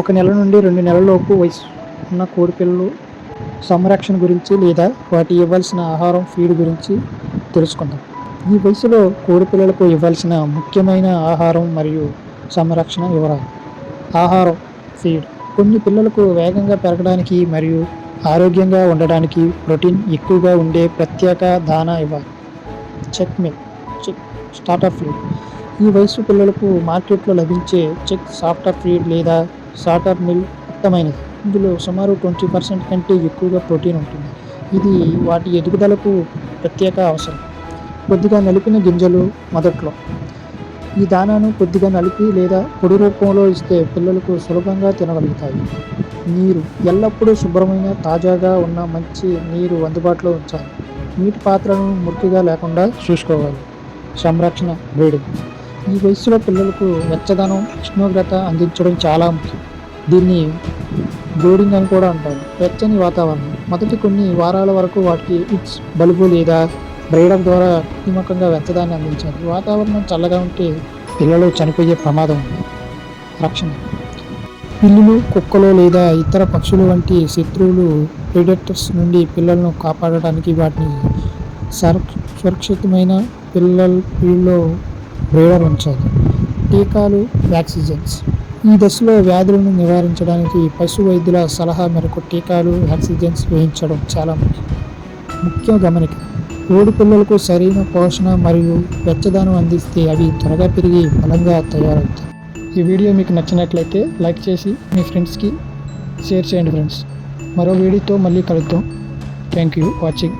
ఒక నెల నుండి రెండు నెలలలోపు వయసు ఉన్న కోడిపిల్లలు సంరక్షణ గురించి లేదా వాటి ఇవ్వాల్సిన ఆహారం ఫీడ్ గురించి తెలుసుకుందాం. ఈ వయసులో కోడిపిల్లలకు ఇవ్వాల్సిన ముఖ్యమైన ఆహారం మరియు సంరక్షణ వివరాలు. ఆహారం ఫీడ్. కొన్ని పిల్లలకు వేగంగా పెరగడానికి మరియు ఆరోగ్యంగా ఉండడానికి ప్రోటీన్ ఎక్కువగా ఉండే ప్రత్యేక దానా ఇవ్వాలి. Check milk check starter feed. ఈ వయసు పిల్లలకు మార్కెట్లో లభించే చెక్ సాఫ్టర్ ఫీడ్ లేదా సాటర్ మిల్ ఉత్తమైనది. ఇందులో సుమారు ట్వంటీ పర్సెంట్ కంటే ఎక్కువగా ప్రోటీన్ ఉంటుంది. ఇది వాటి ఎదుగుదలకు ప్రత్యేక అవసరం. కొద్దిగా నలిపిన గింజలు మొదట్లో. ఈ దానాను కొద్దిగా నలిపి లేదా పొడి రూపంలో ఇస్తే పిల్లలకు సులభంగా తినగలుగుతాయి. నీరు ఎల్లప్పుడూ శుభ్రమైన తాజాగా ఉన్న మంచి నీరు అందుబాటులో ఉంచాలి. నీటి పాత్రను మురికిగా లేకుండా చూసుకోవాలి. సంరక్షణ వేడి. ఈ వయసులో పిల్లలకు వెచ్చదనం ఉష్ణోగ్రత అందించడం చాలా ముఖ్యం. దీన్ని బ్లోడింగ్ అని కూడా అంటారు. వెచ్చని వాతావరణం. మొదటి కొన్ని వారాల వరకు వాటికి ఇట్స్ బల్బు లేదా బ్రేడర్ ద్వారా కృత్రిమకంగా వెచ్చదాన్ని అందించాలి వాతావరణం చల్లగా ఉంటే పిల్లలు చనిపోయే ప్రమాదం ఉంది. రక్షణ. పిల్లులు కుక్కలు లేదా ఇతర పక్షులు వంటి శత్రువులు ప్రిడెక్టర్స్ నుండి పిల్లలను కాపాడడానికి వాటిని సురక్షితమైన పిల్లల పిల్లల్లో బ్రేడర్ ఉంచాలి టీకాలు వ్యాక్సిజన్స్. ఈ దశలో వ్యాధులను నివారించడానికి పశు వైద్యుల సలహా మేరకు టీకాలు ఆక్సిజన్స్ వేయించడం చాలా ముఖ్యం. ముఖ్య గమనిక కోడి పిల్లలకు సరైన పోషణ మరియు వెచ్చదనం అందిస్తే అవి త్వరగా పెరిగి బలంగా తయారవుతాయి. ఈ వీడియో మీకు నచ్చినట్లయితే లైక్ చేసి మీ ఫ్రెండ్స్కి షేర్ చేయండి ఫ్రెండ్స్. మరో వీడియోతో మళ్ళీ కలుద్దాం. Thank you watching.